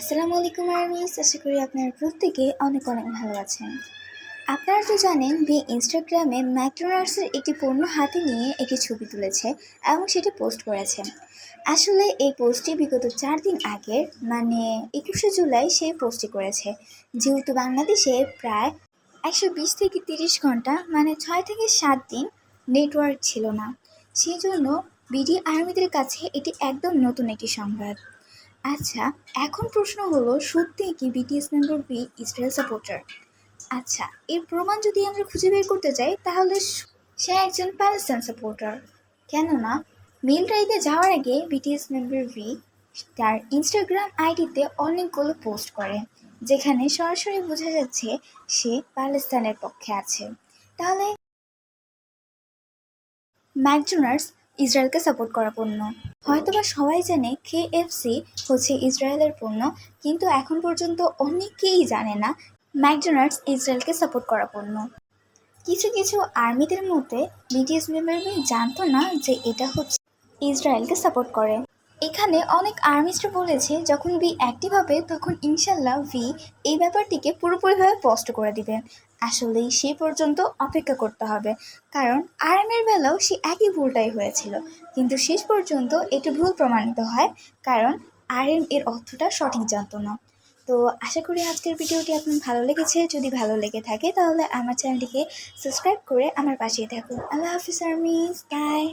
আসসালামু আলাইকুম আর্মিস, আশা করি আপনারা প্রত্যেকে অনেক অনেক ভালো আছেন। আপনারা তো জানেন বি ইনস্টাগ্রামে ম্যাকডোনাল্ডসের একটি পণ্য হাতে নিয়ে একটি ছবি তুলেছে এবং সেটি পোস্ট করেছে। আসলে এই পোস্টটি বিগত চার দিন আগের মানে একুশে জুলাই সেই পোস্টটি করেছে। যেহেতু বাংলাদেশে প্রায় একশো বিশ থেকে তিরিশ ঘণ্টা মানে ছয় থেকে সাত দিন নেটওয়ার্ক ছিল না। সেই জন্য বিডি আর্মিদের কাছে এটি একদম নতুন একটি সংবাদ। আচ্ছা এখন প্রশ্ন হলো সত্যি কি BTS member V Israel supporter আচ্ছা এর প্রমাণ যদি আমরা খুঁজে বের করতে চাই তাহলে সে একজন প্যালেস্টাইন সাপোর্টার কেননা মেল রাইডে যাওয়ার আগে বিটিএস মেম্বার ভি তার ইনস্টাগ্রাম আইডিতে অনেকগুলো পোস্ট করে, যেখানে সরাসরি বোঝা যাচ্ছে সে প্যালেস্তানের পক্ষে আছে। তাহলে, ম্যাকডোনাল্ডস ইসরায়েলকে সাপোর্ট করা পণ্য। হয়তোবা সবাই জানে কেএফসি হচ্ছে ইসরায়েলের পণ্য, কিন্তু এখন পর্যন্ত অনেকেই জানে না ম্যাকডোনাল্ডস ইসরায়েলকে সাপোর্ট করা পণ্য। কিছু কিছু আর্মিদের মধ্যে বিটিএস মেম্বাররা জানতো না যে এটা হচ্ছে ইসরায়েলকে সাপোর্ট করে। এখানে অনেক আর্মিস্টরা বলেছে, যখন বি অ্যাক্টিভ হবে তখন ইনশাল্লাহ ভি এই ব্যাপারটিকে পুরোপুরিভাবে স্পষ্ট করে দিবে। আসলেই সে পর্যন্ত অপেক্ষা করতে হবে। কারণ আরামের বেলাও সে একই ভুলটাই হয়েছিল। কিন্তু শেষ পর্যন্ত এটি ভুল প্রমাণিত হয়, কারণ আরএম এর অর্থটা সঠিক জানত না। তো আশা করি আজকের ভিডিওটি আপনার ভালো লেগেছে। যদি ভালো লেগে থাকে তাহলে আমার চ্যানেলটিকে সাবস্ক্রাইব করে আমার পাশেই থাকুন। আল্লাহ হাফিজ আর্মিস বাই